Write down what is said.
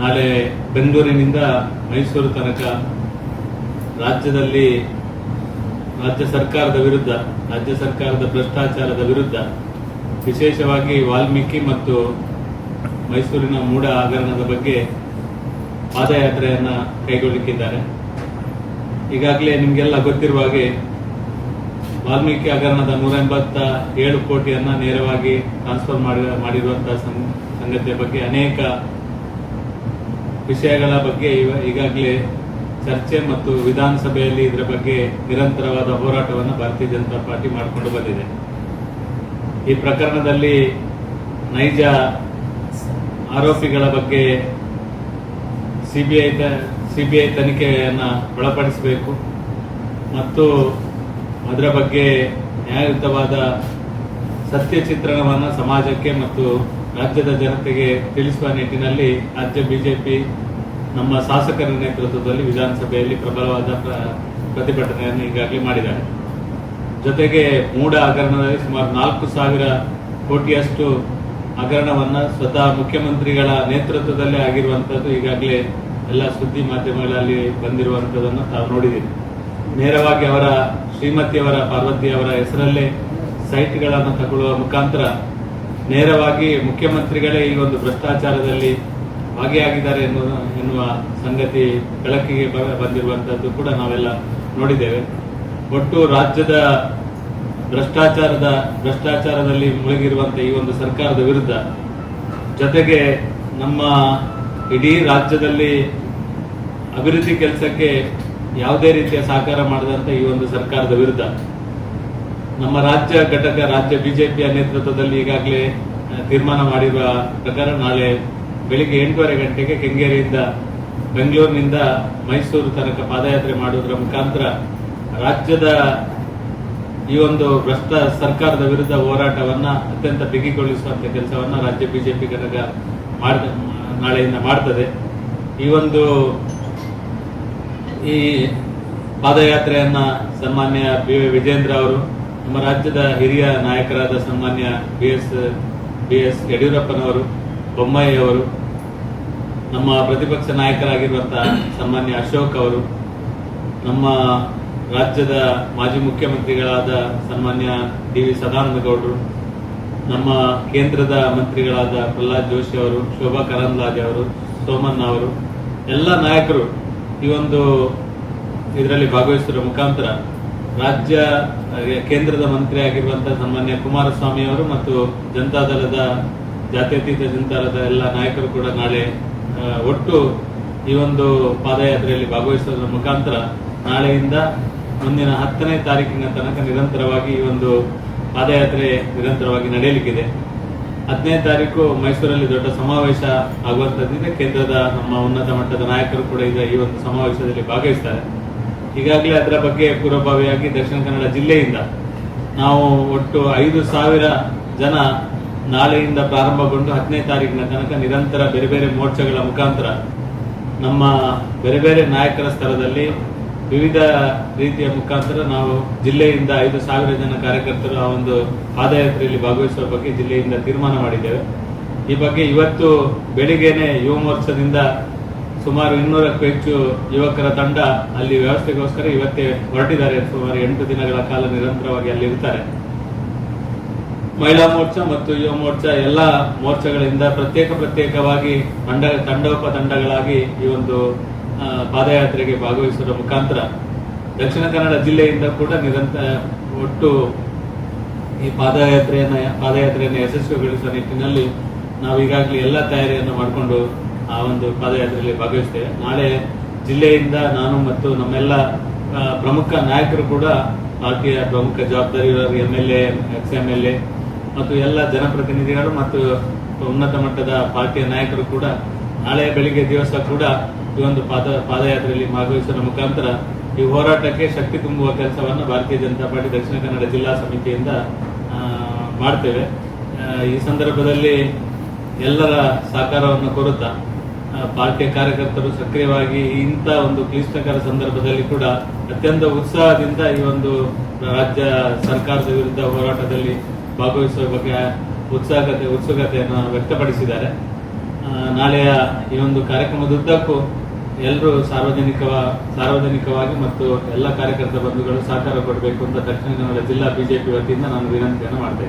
ನಾಳೆ ಬೆಂಗಳೂರಿನಿಂದ ಮೈಸೂರು ತನಕ ರಾಜ್ಯದಲ್ಲಿ ರಾಜ್ಯ ಸರ್ಕಾರದ ವಿರುದ್ಧ, ರಾಜ್ಯ ಸರ್ಕಾರದ ಭ್ರಷ್ಟಾಚಾರದ ವಿರುದ್ಧ ವಿಶೇಷವಾಗಿ ವಾಲ್ಮೀಕಿ ಮತ್ತು ಮೈಸೂರಿನ ಮೂಡ ಹಗರಣದ ಬಗ್ಗೆ ಪಾದಯಾತ್ರೆಯನ್ನ ಕೈಗೊಳ್ಳಿಕ್ಕಿದ್ದಾರೆ. ಈಗಾಗಲೇ ನಿಮಗೆಲ್ಲ ಗೊತ್ತಿರುವ ಹಾಗೆ ವಾಲ್ಮೀಕಿ ಹಗರಣದ ನೂರ ಎಂಬತ್ತ ಏಳು ಕೋಟಿಯನ್ನು ನೇರವಾಗಿ ಟ್ರಾನ್ಸ್ಫರ್ ಮಾಡಿ ಮಾಡಿರುವಂತಹ ಸಂಗತಿಯ ಬಗ್ಗೆ ಅನೇಕ ವಿಷಯಗಳ ಬಗ್ಗೆ ಈಗಾಗಲೇ ಚರ್ಚೆ ಮತ್ತು ವಿಧಾನಸಭೆಯಲ್ಲಿ ಇದರ ಬಗ್ಗೆ ನಿರಂತರವಾದ ಹೋರಾಟವನ್ನು ಭಾರತೀಯ ಜನತಾ ಪಾರ್ಟಿ ಮಾಡಿಕೊಂಡು ಬಂದಿದೆ. ಈ ಪ್ರಕರಣದಲ್ಲಿ ನೈಜ ಆರೋಪಿಗಳ ಬಗ್ಗೆ ಸಿಬಿಐ ಸಿಬಿಐ ತನಿಖೆಯನ್ನು ಒಳಪಡಿಸಬೇಕು ಮತ್ತು ಅದರ ಬಗ್ಗೆ ನ್ಯಾಯಯುತವಾದ ಸತ್ಯ ಚಿತ್ರಣವನ್ನು ಸಮಾಜಕ್ಕೆ ಮತ್ತು ರಾಜ್ಯದ ಜನತೆಗೆ ತಿಳಿಸುವ ನಿಟ್ಟಿನಲ್ಲಿ ರಾಜ್ಯ ಬಿಜೆಪಿ ನಮ್ಮ ಶಾಸಕರ ನೇತೃತ್ವದಲ್ಲಿ ವಿಧಾನಸಭೆಯಲ್ಲಿ ಪ್ರಬಲವಾದ ಪ್ರ- ಪ್ರತಿಭಟನೆಯನ್ನು ಈಗಾಗಲೇ ಮಾಡಿದ್ದಾರೆ. ಜೊತೆಗೆ ಮೂಡ ಹಗರಣದಲ್ಲಿ ಸುಮಾರು ನಾಲ್ಕು ಸಾವಿರ ಕೋಟಿಯಷ್ಟು ಹಗರಣವನ್ನು ಸ್ವತಃ ಮುಖ್ಯಮಂತ್ರಿಗಳ ನೇತೃತ್ವದಲ್ಲೇ ಆಗಿರುವಂಥದ್ದು ಈಗಾಗಲೇ ಎಲ್ಲ ಸುದ್ದಿ ಮಾಧ್ಯಮಗಳಲ್ಲಿ ಬಂದಿರುವಂತದನ್ನು ತಾವು ನೋಡಿದ್ದೀರಿ. ನೇರವಾಗಿ ಅವರ ಶ್ರೀಮತಿಯವರ ಪಾರ್ವತಿ ಅವರ ಹೆಸರಲ್ಲೇ ಸೈಟ್ಗಳನ್ನು ತಗೊಳ್ಳುವ ಮುಖಾಂತರ ನೇರವಾಗಿ ಮುಖ್ಯಮಂತ್ರಿಗಳೇ ಈ ಒಂದು ಭ್ರಷ್ಟಾಚಾರದಲ್ಲಿ ಭಾಗಿಯಾಗಿದ್ದಾರೆ ಎನ್ನುವ ಎನ್ನುವ ಸಂಗತಿ ಬೆಳಕಿಗೆ ಬ- ಬಂದಿರುವಂತದ್ದು ಕೂಡ ನಾವೆಲ್ಲ ನೋಡಿದ್ದೇವೆ. ಒಟ್ಟು ರಾಜ್ಯದ ಭ್ರಷ್ಟಾಚಾರದ, ಭ್ರಷ್ಟಾಚಾರದಲ್ಲಿ ಮುಳುಗಿರುವಂತಹ ಈ ಒಂದು ಸರ್ಕಾರದ ವಿರುದ್ಧ ಜೊತೆಗೆ ನಮ್ಮ ಇಡೀ ರಾಜ್ಯದಲ್ಲಿ ಅಭಿವೃದ್ಧಿ ಕೆಲಸಕ್ಕೆ ಯಾವುದೇ ರೀತಿಯ ಸಹಕಾರ ಮಾಡದಂತ ಈ ಒಂದು ಸರ್ಕಾರದ ವಿರುದ್ಧ ನಮ್ಮ ರಾಜ್ಯ ಘಟಕ, ರಾಜ್ಯ ಬಿಜೆಪಿಯ ನೇತೃತ್ವದಲ್ಲಿ ಈಗಾಗಲೇ ತೀರ್ಮಾನ ಮಾಡಿರುವ ಪ್ರಕಾರ ನಾಳೆ ಬೆಳಿಗ್ಗೆ ಎಂಟೂವರೆ ಗಂಟೆಗೆ ಕೆಂಗೇರಿಯಿಂದ ಬೆಂಗಳೂರಿನಿಂದ ಮೈಸೂರು ತನಕ ಪಾದಯಾತ್ರೆ ಮಾಡುವುದರ ಮುಖಾಂತರ ರಾಜ್ಯದ ಈ ಒಂದು ಭ್ರಷ್ಟ ಸರ್ಕಾರದ ವಿರುದ್ಧ ಹೋರಾಟವನ್ನ ಅತ್ಯಂತ ಬಿಗಿಗೊಳಿಸುವಂತ ಕೆಲಸವನ್ನ ರಾಜ್ಯ ಬಿಜೆಪಿ ಘಟಕ ಮಾಡ ನಾಳೆಯಿಂದ ಮಾಡ್ತದೆ. ಈ ಒಂದು ಈ ಪಾದಯಾತ್ರೆಯನ್ನ ಸನ್ಮಾನ್ಯ ಬಿ ವಿಜೇಂದ್ರ ಅವರು ನಮ್ಮ ರಾಜ್ಯದ ಹಿರಿಯ ನಾಯಕರಾದ ಸನ್ಮಾನ್ಯ ಬಿ ಎಸ್ ಬಿ ಎಸ್ ಯಡಿಯೂರಪ್ಪನವರು, ಬೊಮ್ಮಾಯಿ ಅವರು, ನಮ್ಮ ಪ್ರತಿಪಕ್ಷ ನಾಯಕರಾಗಿರುವಂತಹ ಸನ್ಮಾನ್ಯ ಅಶೋಕ್ ಅವರು, ನಮ್ಮ ರಾಜ್ಯದ ಮಾಜಿ ಮುಖ್ಯಮಂತ್ರಿಗಳಾದ ಸನ್ಮಾನ್ಯ ಡಿ ವಿ ಸದಾನಂದ ಗೌಡರು ನಮ್ಮ ಕೇಂದ್ರದ ಮಂತ್ರಿಗಳಾದ ಪ್ರಹ್ಲಾದ್ ಜೋಶಿ ಅವರು, ಶೋಭಾ ಕರಂದ್ಲಾಜೆ ಅವರು, ಸೋಮಣ್ಣ ಅವರು, ಎಲ್ಲ ನಾಯಕರು ಈ ಒಂದು ಇದರಲ್ಲಿ ಭಾಗವಹಿಸಿರುವ ಮುಖಾಂತರ ರಾಜ್ಯ ಕೇಂದ್ರದ ಮಂತ್ರಿ ಆಗಿರುವಂತಹ ಸನ್ಮಾನ್ಯ ಕುಮಾರಸ್ವಾಮಿ ಅವರು ಮತ್ತು ಜನತಾದಳದ ಜಾತ್ಯತೀತ ಜನತಾದಳದ ಎಲ್ಲ ನಾಯಕರು ಕೂಡ ನಾಳೆ ಒಟ್ಟು ಈ ಒಂದು ಪಾದಯಾತ್ರೆಯಲ್ಲಿ ಭಾಗವಹಿಸುವುದರ ಮುಖಾಂತರ ನಾಳೆಯಿಂದ ಮುಂದಿನ ಹತ್ತನೇ ತಾರೀಕಿನ ತನಕ ನಿರಂತರವಾಗಿ ಈ ಒಂದು ಪಾದಯಾತ್ರೆ ನಿರಂತರವಾಗಿ ನಡೆಯಲಿಕ್ಕಿದೆ. ಹದಿನೈದು ತಾರೀಕು ಮೈಸೂರಲ್ಲಿ ದೊಡ್ಡ ಸಮಾವೇಶ ಆಗುವಂತದ್ದಿದೆ ಕೇಂದ್ರದ ನಮ್ಮ ಉನ್ನತ ಮಟ್ಟದ ನಾಯಕರು ಕೂಡ ಈಗ ಈ ಒಂದು ಸಮಾವೇಶದಲ್ಲಿ ಭಾಗವಹಿಸ್ತಾರೆ. ಈಗಾಗಲೇ ಅದರ ಬಗ್ಗೆ ಪೂರ್ವಭಾವಿಯಾಗಿ ದಕ್ಷಿಣ ಕನ್ನಡ ಜಿಲ್ಲೆಯಿಂದ ನಾವು ಒಟ್ಟು ಐದು ಸಾವಿರ ಜನ ನಾಳೆಯಿಂದ ಪ್ರಾರಂಭಗೊಂಡು ಹತ್ತನೇ ತಾರೀಕಿನ ತನಕ ನಿರಂತರ ಬೇರೆ ಬೇರೆ ಮೋರ್ಚಾಗಳ ಮುಖಾಂತರ ನಮ್ಮ ಬೇರೆ ಬೇರೆ ನಾಯಕರ ಸ್ಥಳದಲ್ಲಿ ವಿವಿಧ ರೀತಿಯ ಮುಖಾಂತರ ನಾವು ಜಿಲ್ಲೆಯಿಂದ ಐದು ಸಾವಿರ ಜನ ಕಾರ್ಯಕರ್ತರು ಆ ಒಂದು ಪಾದಯಾತ್ರೆಯಲ್ಲಿ ಭಾಗವಹಿಸುವ ಬಗ್ಗೆ ಜಿಲ್ಲೆಯಿಂದ ತೀರ್ಮಾನ ಮಾಡಿದ್ದೇವೆ. ಈ ಬಗ್ಗೆ ಇವತ್ತು ಬೆಳಿಗ್ಗೆನೆ ಯುವ ಮೋರ್ಚಾದಿಂದ ಸುಮಾರು ಇನ್ನೂರಕ್ಕೂ ಹೆಚ್ಚು ಯುವಕರ ತಂಡ ಅಲ್ಲಿ ವ್ಯವಸ್ಥೆಗೋಸ್ಕರ ಇವತ್ತೇ ಹೊರಟಿದ್ದಾರೆ. ಸುಮಾರು ಎಂಟು ದಿನಗಳ ಕಾಲ ನಿರಂತರವಾಗಿ ಅಲ್ಲಿ ಇರ್ತಾರೆ. ಮಹಿಳಾ ಮೋರ್ಚಾ ಮತ್ತು ಯುವ ಮೋರ್ಚಾ ಎಲ್ಲ ಮೋರ್ಚಾಗಳಿಂದ ಪ್ರತ್ಯೇಕ ಪ್ರತ್ಯೇಕವಾಗಿ ತಂಡ ತಂಡಗಳಾಗಿ ಈ ಒಂದು ಪಾದಯಾತ್ರೆಗೆ ಭಾಗವಹಿಸುವ ಮುಖಾಂತರ ದಕ್ಷಿಣ ಕನ್ನಡ ಜಿಲ್ಲೆಯಿಂದ ಕೂಡ ನಿರಂತರ ಒಟ್ಟು ಈ ಪಾದಯಾತ್ರೆಯನ್ನ, ಪಾದಯಾತ್ರೆಯನ್ನು ಯಶಸ್ವಿಗೊಳಿಸುವ ನಿಟ್ಟಿನಲ್ಲಿ ನಾವು ಈಗಾಗಲೇ ಎಲ್ಲ ತಯಾರಿಯನ್ನು ಮಾಡಿಕೊಂಡು ಆ ಒಂದು ಪಾದಯಾತ್ರೆಯಲ್ಲಿ ಭಾಗವಹಿಸ್ತೇವೆ. ನಾಳೆ ಜಿಲ್ಲೆಯಿಂದ ನಾನು ಮತ್ತು ನಮ್ಮೆಲ್ಲ ಪ್ರಮುಖ ನಾಯಕರು ಕೂಡ ಪಾರ್ಟಿಯ ಪ್ರಮುಖ ಜವಾಬ್ದಾರಿ M L A ex M L A ಮತ್ತು ಎಲ್ಲ ಜನಪ್ರತಿನಿಧಿಗಳು ಮತ್ತು ಉನ್ನತ ಮಟ್ಟದ ಪಾರ್ಟಿಯ ನಾಯಕರು ಕೂಡ ನಾಳೆ ಬೆಳಿಗ್ಗೆ ದಿವಸ ಕೂಡ ಈ ಒಂದು ಪಾದ, ಪಾದಯಾತ್ರೆಯಲ್ಲಿ ಭಾಗವಹಿಸುವ ಮುಖಾಂತರ ಈ ಹೋರಾಟಕ್ಕೆ ಶಕ್ತಿ ತುಂಬುವ ಕೆಲಸವನ್ನು ಭಾರತೀಯ ಜನತಾ ಪಾರ್ಟಿ ದಕ್ಷಿಣ ಕನ್ನಡ ಜಿಲ್ಲಾ ಸಮಿತಿಯಿಂದ ಮಾಡ್ತೇವೆ. ಈ ಸಂದರ್ಭದಲ್ಲಿ ಎಲ್ಲರ ಸಹಕಾರವನ್ನು ಕೋರುತ್ತಾ ಪಾರ್ಟಿಯ ಕಾರ್ಯಕರ್ತರು ಸಕ್ರಿಯವಾಗಿ ಇಂಥ ಒಂದು ಕ್ಲಿಷ್ಟಕರ ಸಂದರ್ಭದಲ್ಲಿ ಕೂಡ ಅತ್ಯಂತ ಉತ್ಸಾಹದಿಂದ ಈ ಒಂದು ರಾಜ್ಯ ಸರ್ಕಾರದ ವಿರುದ್ಧ ಹೋರಾಟದಲ್ಲಿ ಭಾಗವಹಿಸುವ ಬಗ್ಗೆ ಉತ್ಸಾಹತೆ ಉತ್ಸುಕತೆಯನ್ನು ವ್ಯಕ್ತಪಡಿಸಿದ್ದಾರೆ. ನಾಳೆಯ ಈ ಒಂದು ಕಾರ್ಯಕ್ರಮದ ಉದ್ದಕ್ಕೂ ಎಲ್ಲರೂ ಸಾರ್ವಜನಿಕ ಸಾರ್ವಜನಿಕವಾಗಿ ಮತ್ತು ಎಲ್ಲ ಕಾರ್ಯಕರ್ತ ಬಂಧುಗಳು ಸಹಕಾರ ಕೊಡಬೇಕು ಅಂತ ದಕ್ಷಿಣ ಕನ್ನಡ ಜಿಲ್ಲಾ ಬಿಜೆಪಿ ವತಿಯಿಂದ ನಾನು ವಿನಂತಿಯನ್ನು ಮಾಡ್ತಾ